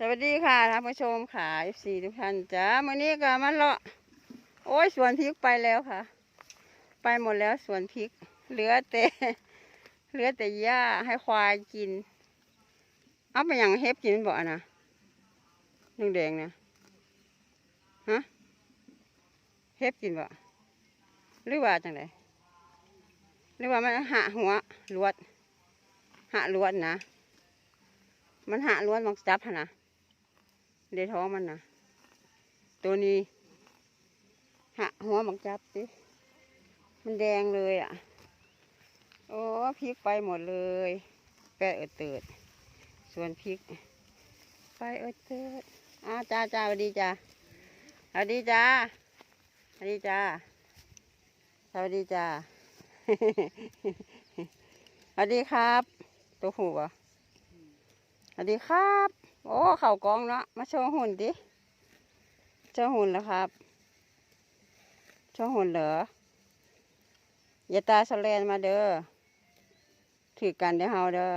สวัสดีค่ะท่านผู้ชมค่ะสี่ทุกท่านจ้ามื่อนี้ก็มาเลาะโอ้ยสวนพริกไปแล้วค่ะ ไปหมดแล้วสวนพริก เหลือแต่เหลือแต่หญ้าให้ควายกิน เอาไปอย่างเฮ็บกินบ่อนะนึ่งแดงนะฮะเฮ็บกินบ่หรือว่าจังไดหรือว่ามันหะหัวลวดหะลวดนะมันหะล้วนมักจับนะ เดท้องมันนะตัวนี้หะหัวมักจับสิมันแดงเลยอะ โอ้พริกไปหมดเลย แปะเอดเติด ส่วนพริก ไปเอดเติดอ้าจ้าจ้าสวัสดีจ้าสวัสดีจ้าสวัสดีจ้าสวัสดีจ้าสวัสดีครับ ตัวหูเหรอะสวัสดีครับ โอ้เข่ากองเนาะมาโชว์หุ่นดิโชว์หุ่นแล้วครับโชว์หุ่นเหรออย่าตาสแลนมาเด้อถือกันเด้อเฮาเด้อ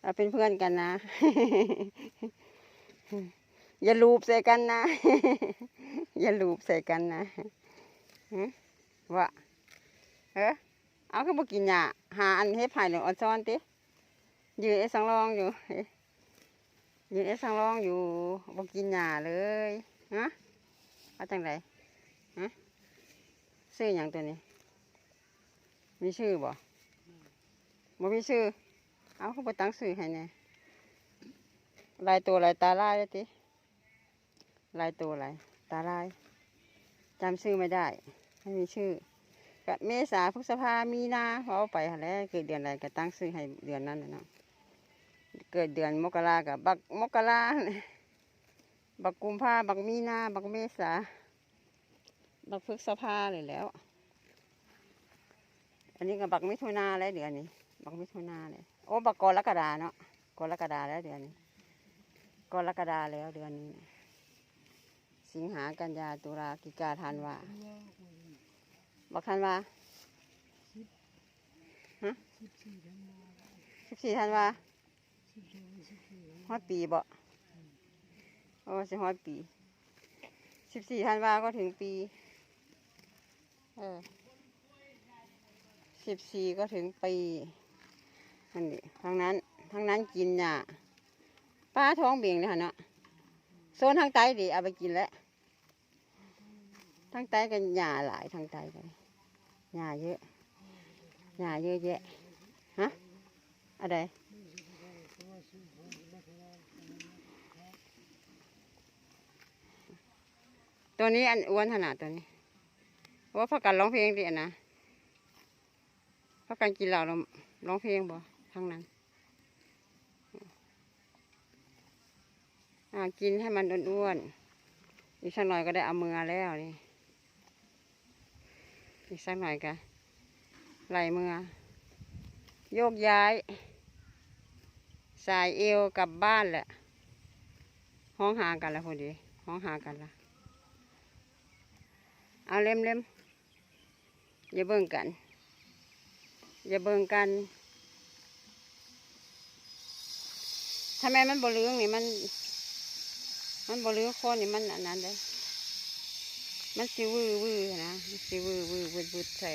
เราเป็นเพื่อนกันนะ อย่าลูบใส่กันนะ อย่าลูบใส่กันนะวะเฮ้เอาขึ้นมากินหญ้าหาอันให้ผ่ายเหลืองอ่อนซ้อนติยืนไอ้สังรองอยู่ ยืนไอ้สังร้องอยู่บอกกินหญ้าเลยฮะเอาจังไรฮะชื่ออย่างตัวนี้ มีชื่อบ่บ่มีชื่อ เอาเขาไปตั้งชื่อให้เนี่ยลายตัวลายตาลายเลยติลายตัวลายตาลายจำชื่อไม่ได้ไม่มีชื่อกับเมษาพฤษภามีนาเขาเอาไปหั่นแล้วเกิดเดือนอะไรก็ตั้งชื่อให้เดือนนั้นนะเนาะ เกิดเดือนมกรากับบักมกราบักกุมภาบักมีนาบักเมษาบักพฤษภาเลยแล้ว อันนี้ก็บักมิถุนาแล้วเดือนนี้ บักมิถุนาเลยโอ้บักกรกฎาเนาะกรกฎาแล้วเดือนนี้กรกฎาแล้วเดือนนี้ สิงหากันยาตุลากิกาธันวาบักธันวาฮะสิบสี่ธันวา ฮอดปีบ่โอ้สิฮอดปีสิบสี่ธันวาก็ถึงปี เออสิบสี่ก็ถึงปีนั่นดิทางนั้นทางนั้นกินหญ้าป้าท้องเบี่ยงเลยค่ะเนาะโซนทางใต้ดิเอาไปกินแล้วทางใต้กันหญ้าหลายทางใต้กันหญ้าเยอะหญ้าเยอะแยะฮะอะไร ตัวนี้อันอ้วนขนาดตัวนี้ว่าพักกันร้องเพลงดิอะนะพักกันกินเหล้าเราร้องเพลงบ่ทั้งนั้นอ่ากินให้มันอ้วนๆอีกสักหน่อยก็ได้เอามือแล้วนี่อีกสักหน่อยก็ไหลมือโยกย้าย สายเอวกลับบ้านแหละห้องหากันแล้วพอดีห้องหากันละ เอาเล่มเล่มอย่าเบิ่งกัน อย่าเบิ่งกันทำไมมันบลืองนี่มัน มันบลืองคนนี่มันอันนั้นเลยมันสิวื้อวือนะสิวือวือวืดวืดใส่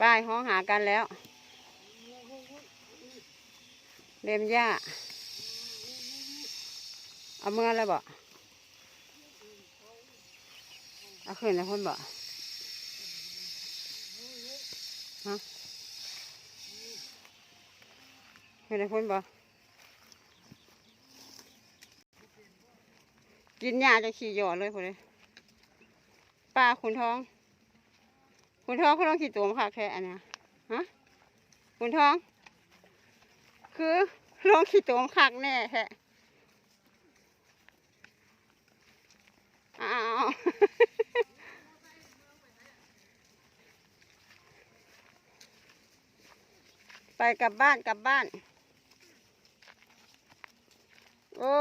ป้ายห้องหากันแล้วเล่มหญ้าเอาเมื่อแล้วบ่ เอาขึ้นแล้วพ่นบ่ฮะขึ้นแล้วพ่นบ่กินหญ้าจะขี่หยอดเลยพ่นเลยป้าคุณท้องคุณท้องคุณท้องขี่ตัวมาคักแท้อันเนี้ยฮะคุณท้อง คือลองขี่ตัวมาคักแน่แท้อ้าว ไปกลับบ้านกลับบ้าน โอ้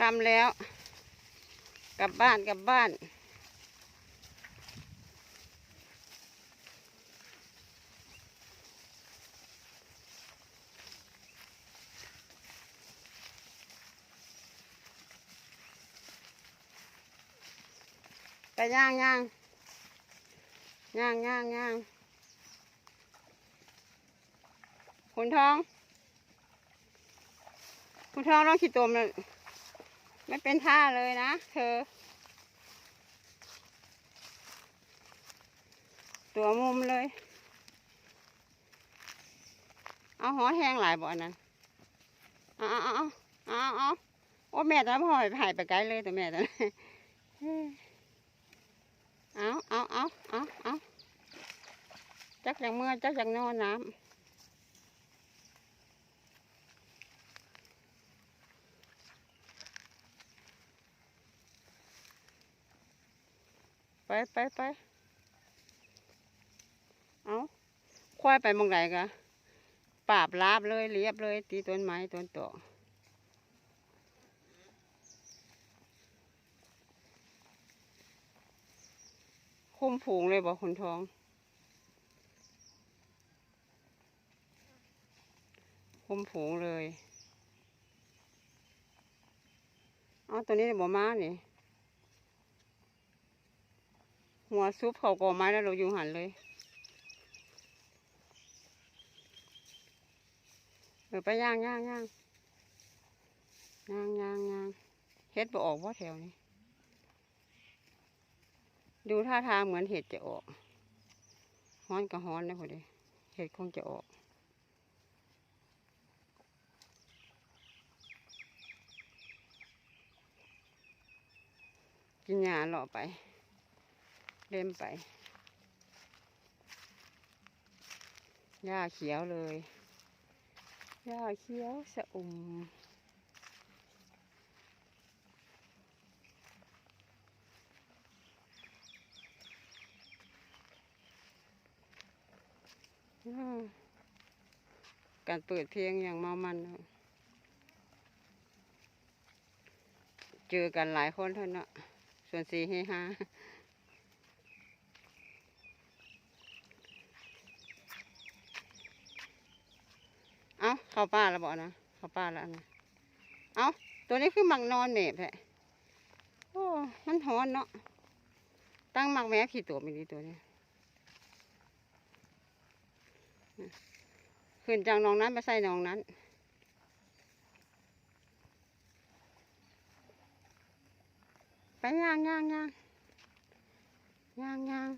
คำแล้ว กลับบ้านกลับบ้าน ไปย่างย่างย่างย่างย่างคุณทองคุณทองลองขีดตัวมันไม่เป็นท่าเลยนะ เธอ ตัวมุมเลย เอาหอแห้งหลายบ่อนั้นเอาเอาเอาเอาเอาเอโอ้แม่ตอนนั้นพ่อหายไปไกลเลยแต่แม่ตอนนั้น เอาเอาเอาเอาเอาจักอย่างเมื่อจักอย่างนอนน้ำไปไปไปเอาควายไปมองไหนกะปราบลาบเลยเรียบเลย ตีต้นไม้ต้นโต มผงเลยบอกคุณทองคุมผงเลยเอาตัวนี้บ่มานี่หัวซุปเขาก่อไม้แล้วเราอยู่หันเลยเออไปย่างย่างย่างย่างย่างย่างเฮ็ดบ่ออกว่าแถวนี้ ดูท่าทางเหมือนเห็ดจะออกฮ้อนก็ฮ้อนนะพอดีเห็ดคงจะออก กินหญ้าเลาะไป เล่มไปหญ้าเขียวเลยหญ้าเขียวสะอุ่ม การเปิดเพลงอย่างเมามัน เจอกันหลายคนเท่านั้นเนอะส่วนสี่เฮฮาเอาเข้าป้าแล้วบอกนะ เข้าป้าแล้วนะ เอาตัวนี้คือหมักนอนเมบแหละโอ้ มันหอนเนาะ ตั้งหมักแม่ขี่ตัวไม่ดีตัวนี้ ขึ้นจากหนองนั้นไปใส่หนองนั้น ไปย่างย่างย่างย่างย่าง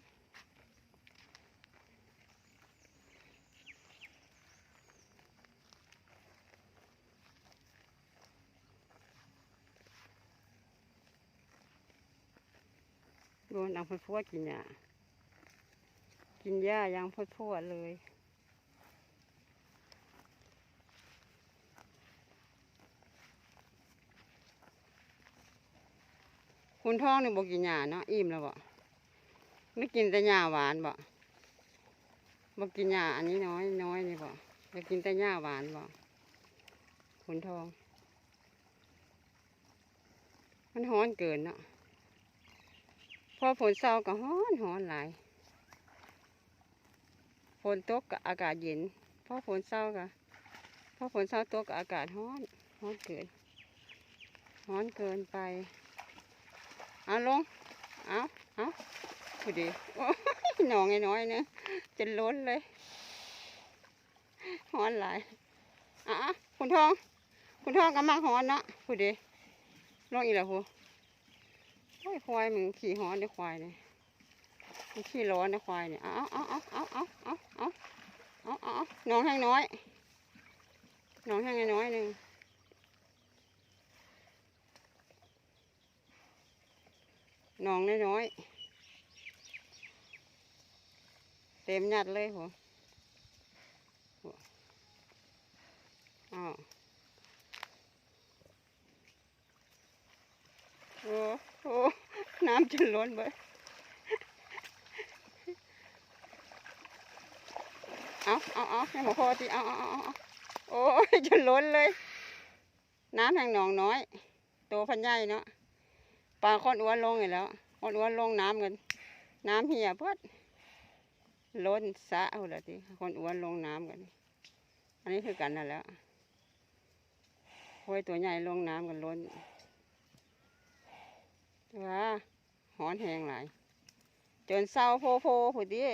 โดนดังพูดๆกินหญ้ากินหญ้ายังพูดๆเลย คุณท้องนี่บอกกินหญ้าเนาะอิ่มแล้วบ่ไม่กินแต่หญ้าหวานบ่บอกกินหญ้าอันนี้น้อยน้อยนี่บ่จะกินแต่หญ้าหวานบ่คุณทอง มันฮ้อนเกินเนาะพอฝนเศร้าก็ฮ้อนฮ้อนหลายฝนตกก็อากาศเย็นพอฝนเศร้าก็พอฝนเศร้าตกก็อากาศฮ้อนฮ้อนเกินฮ้อนเกินไป เอาลง เอาเอาพอดีหนองไอ้น้อยเนี่ยจะล้นเลยฮอนหลายอะคุณทอง คุณทองก็มาฮ้อนนาะพอดีลงอีกแล้วพูโอ้ยควายมึงขี่ฮอนเด้ควายเนี่ยมันขี่ร้อนนะควายเนี่ยเอาเอาเอาเอาเอาเอาเอาเอาเอาเอาหนองแห้งน้อยหนองแห้งน้อยหนึ่ง หนองน้อยๆ เต็มหยัดเลยหัวหัวอ้าวโอ้โอ้น้ำจะล้นไปเอาเอาเอาให้หมอพอทีเอาเอาเอาเอาโอ้ยจะล้นเลย น้ำแห่งหนองน้อย โตพันใหญ่เนาะ ปลาค้อนอ้วนลงอีกแล้วค้อนอ้วนลงน้ำกัน น้ำเหี่ยเพิดล้นสะเอาละทีค้อนอ้วนลงน้ำกัน อันนี้คือกันนั่นแล้วห้วยตัวใหญ่ลงน้ำกันล้นว้าหอนแหงหลาย จนเศร้าโพโพผุดดิ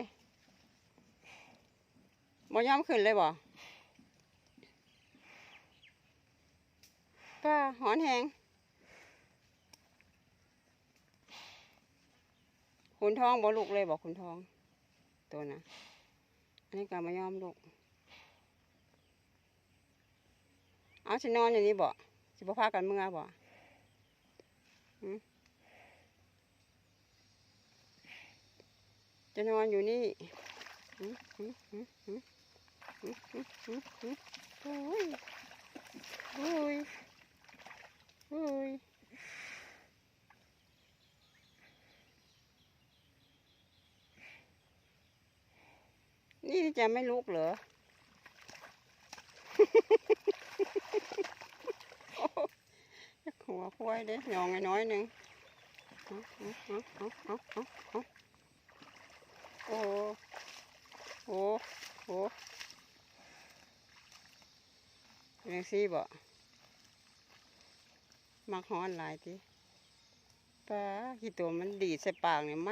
บ่ยอมขึ้นเลยบ่ป้าหอนแหง ขุณทองบอกลูกเลยบอกคุณทอง ตัวนะอันนี้ก็มายอมลูก เอาฉันนอนอย่างนี้บ่สิบ่พักกันเมื่อบ่จะนอนอยู่นี่โอ้ยโอ้ย นี่จะไม่ลุกเหรอ หัวควายเด้ยองไอ้น้อยหนึ่งเอาเอาเอาเอาเอาเอาโอ้โหโอ้โหยังซี่บ่มักฮ้อนหลายทีปลากี่ตัวมันดีดใส่ปากเนี่ยไหม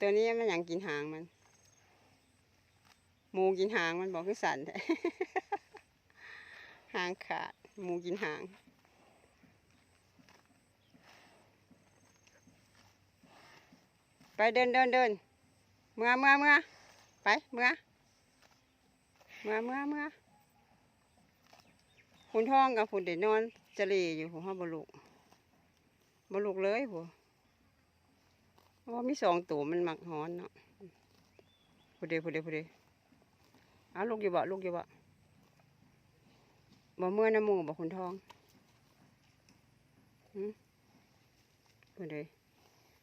ตัวนี้มันยังกินหางมัน หมูกินหางมันบอกคือสันแท้หางขาดหมูกินหาง ไปเดินเดินเดินเมื่อเมื่อเมื่อไปเมื่อเมื่อเมื่อเมื่อคุณท้องกับคุณเด็นอนจะเลอยู่หัวบลุกบลุกเลยหัวว่ามีสองตัวมันหมักหอนเนาะพูดเดียวพูดเดียวพูดเดียว เอาลูกอยู่บ่ลูกอยู่บ่บ่เมื่อน้ำมูบ่คุณทองหืมดูดิ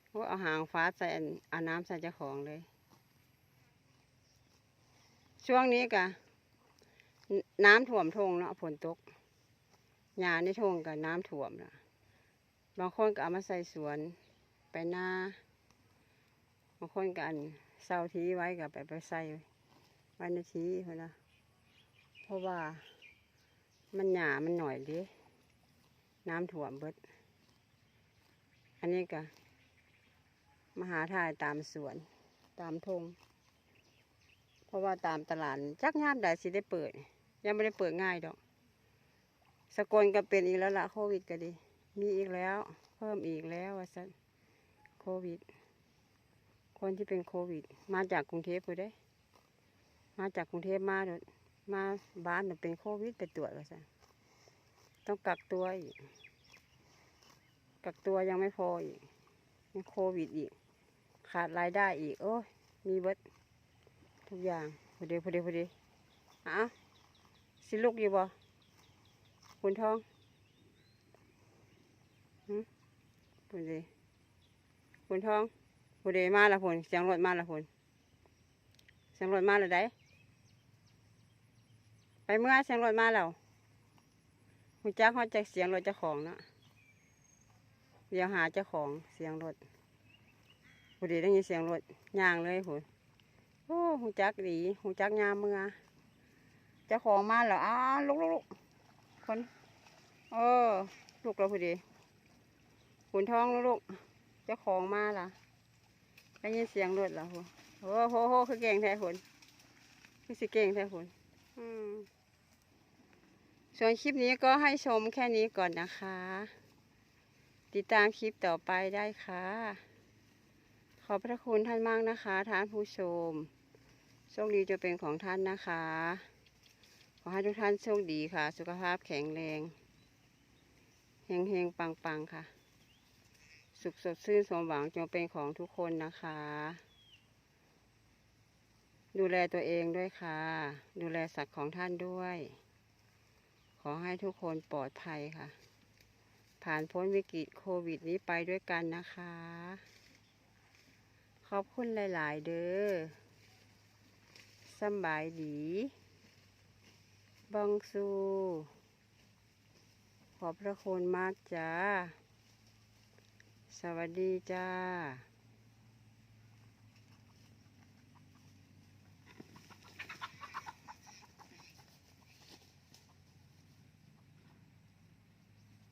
โอ้เอาหางฟ้าใส่อันเอาน้ำใส่เจ้าของเลย ช่วงนี้กะนน้ำท่วมทงเนาะฝนตกหญ้าในทงกับน้ำท่วมนะบางคนก็เอามาใส่สวน ไปหน้า บางคนก็อันเสาทีไว้กับไปไปใส่ ไว้ในทีเพนนะเพราะว่ามันหยามันหน่อยดิน้ำถ่วมเบิด อันนี้ก็มาหาถ่ายตามสวนตามทง เพราะว่าตามตลาดจักยามใดสิได้เปิด ยังไม่ได้เปิดง่ายดอก สกลก็เป็นอีกแล้วละโควิดก็ดี มีอีกแล้ว เพิ่มอีกแล้วว่าสันโควิด คนที่เป็นโควิด มาจากกรุงเทพเลยได้ มาจากกรุงเทพมาโดดมาบ้านน่ะเป็นโควิดไปตรวจว่าซะต้องกักตัวอีก กักตัวยังไม่พออีกยังโควิดอีก ขาดรายได้อีก โอ้ย มีเบิดทุกอย่างพอดีพอดีพอดีอะสิลูกอยู่บ่คุณทองหืมพอดีคุณทองพอดีมาละพนเสียงรถมาละพนเสียงรถมาละได้ ไปเมื่อเสียงรถมาแล้วหูจักเขาจากเสียงรถเจ้าของเนาะเดี๋ยวหาเจ้าของเสียงรถหูดีได้ยินเสียงรถย่างเลยหูโอ้หูจักดีหูจักยามเมื่อเจ้าของมาแล้วอ้าลุกลุกคนเออลูกเราพอดีขุนท้องลูกลูกเจ้าของมาล่ะได้ยินเสียงรถแล้วหูโอ้โหโหคือเก่งแท้คนคือสิเก่งแท้คนอืม ส่วนคลิปนี้ก็ให้ชมแค่นี้ก่อนนะคะ ติดตามคลิปต่อไปได้ค่ะ ขอบพระคุณท่านมากนะคะ ท่านผู้ชม โชคดีจะเป็นของท่านนะคะ ขอให้ทุกท่านโชคดีค่ะ สุขภาพแข็งแรงเฮงเฮงปังปังค่ะ สุขสดชื่นสมหวังจงเป็นของทุกคนนะคะ ดูแลตัวเองด้วยค่ะ ดูแลสัตว์ของท่านด้วย อให้ทุกคนปลอดภัยค่ะ ผ่านพ้นวิกฤตโควิดนี้ไปด้วยกันนะคะ ขอบคุณหลาย ๆ เด้อสบายดีบังสูขอบพระคุณมากจ้า สวัสดีจ้า